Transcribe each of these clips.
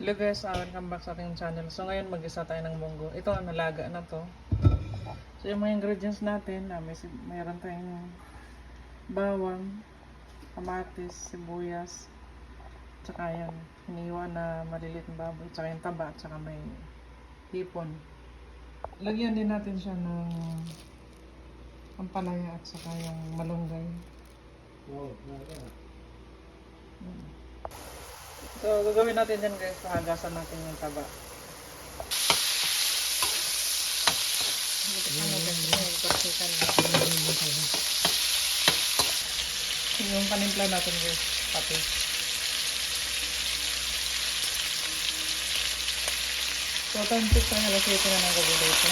Hello guys, uh, welcome back sa ating channel. So ngayon mag-isa tayo ng munggo. Ito ang nalaga na to. So yung mga ingredients natin, uh, may, mayroon tayong bawang, kamatis, sibuyas, tsaka yan, hiniwa na maliliit na baboy, tsaka yung taba, tsaka may hipon. Lagyan din natin siya ng ampalaya at saka yung malunggay. So, gagawin natin dyan guys, pahagasan natin yung taba. Yung panimpla natin guys, pati. So, time check tayo, alas 7 na ng gabi dito.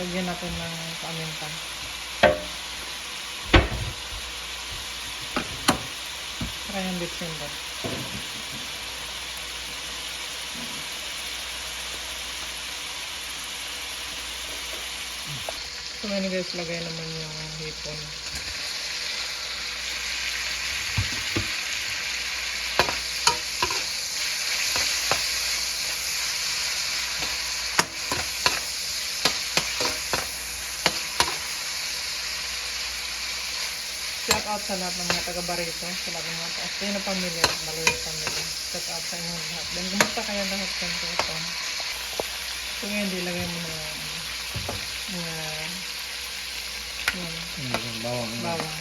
Lagyan natin ng paminta. Try yung bitsin ba? So ngayon guys, lagay naman yung hipon. Out sa lahat ng mga taga Barito, sa lahat ng mga taas. Kayo na pamilya, Maloy family. Shout out sa inyo lahat. Then, kumusta kayo lahat sa ito? So, ngayon, di lagay mo na mga yan, bawang. bawang.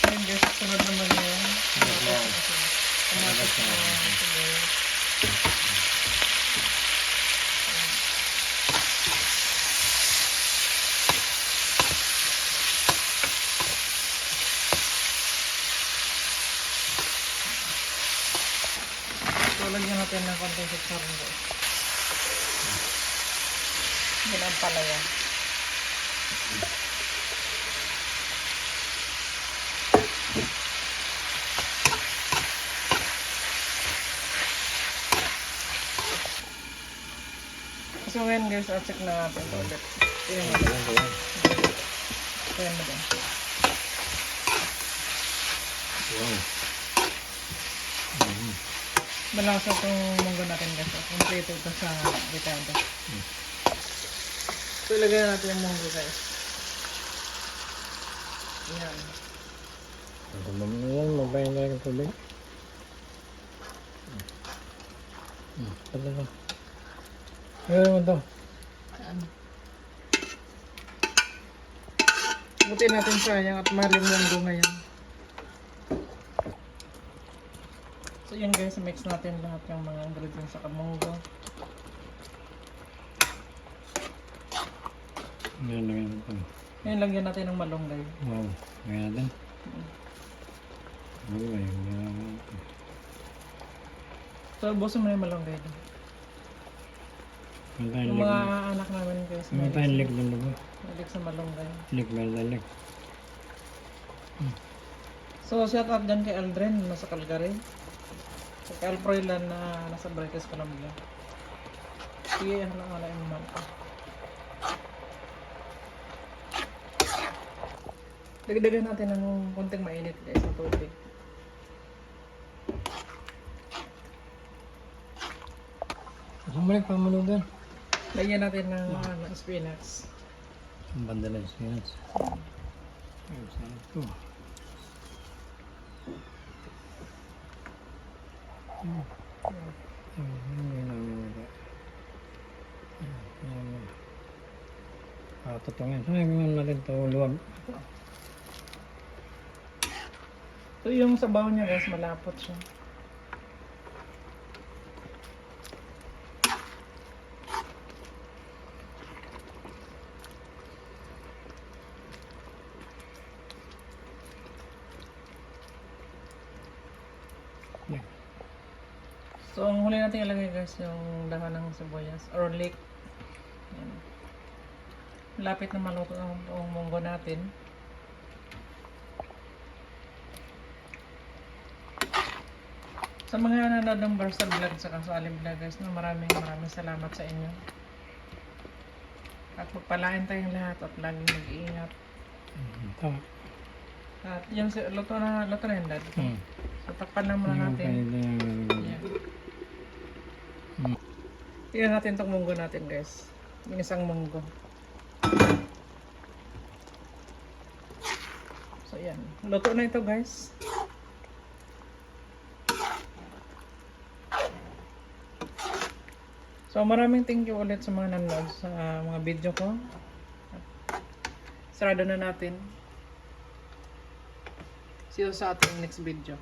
Ngayon, guys, sunod naman yun. Kamatis na sibuyas. So, lagyan natin ng konting chicharon guys. Yan ang palaya. So ngayon guys, check na natin ito ulit. Tingnan mo din. Tingnan mo din. Wow. Malasa itong munggo natin guys. At kompleto ito sa ricado. So ilagay natin yung munggo guys. Yan. Ang mo yan, mabayan na ang tubig. Hmm, pala lang. Ayun naman to. Yan. Buti natin sayang at mahal yung munggo ngayon. So yun guys, mix natin lahat yung mga ingredients sa munggo. Ngayon lang yan ito. Ngayon lagyan natin ng malunggay. Wow. Ngayon natin. Oo, ayun na lang. So buso mo na yung malunggay doon. Yung mga anak namin guys, Meron tayong lik doon ba? Malik sa malunggay. Lik, meron lik. So, shout out dyan kay Aldrin, nasa Calgary. Kay Kyle Froilan na nasa British Columbia. Sige, ano wala yung man ko. Dagdagan natin ng konting mainit guys na tubig. Sumalik pa mo doon. Lagyan natin ng ano, spinach. Ang banda lang siya. Ayun, saan ito? Totoo yan. Saan yung natin ito luwag? So, yung sabaw niya guys, malapot siya. Yan. So, ang huli natin ilagay guys, yung dahon ng sibuyas or leek. Yan. Lapit na maluto ang, ang munggo natin. Sa mga nanonood ng Barsa Vlog sa Kasualim Vloggers, no, maraming maraming salamat sa inyo. At magpalain tayong lahat at laging mag-iingat. Ito. At yan, si- luto na, luto na yan, Dad. Hmm. So, takpan na muna natin. Yan. Hmm. Tingnan natin itong munggo natin, guys. Yung isang munggo. So, yan. Luto na ito, guys. So, maraming thank you ulit sa mga nanonood sa mga video ko. Sarado na natin. See you sa ating next video.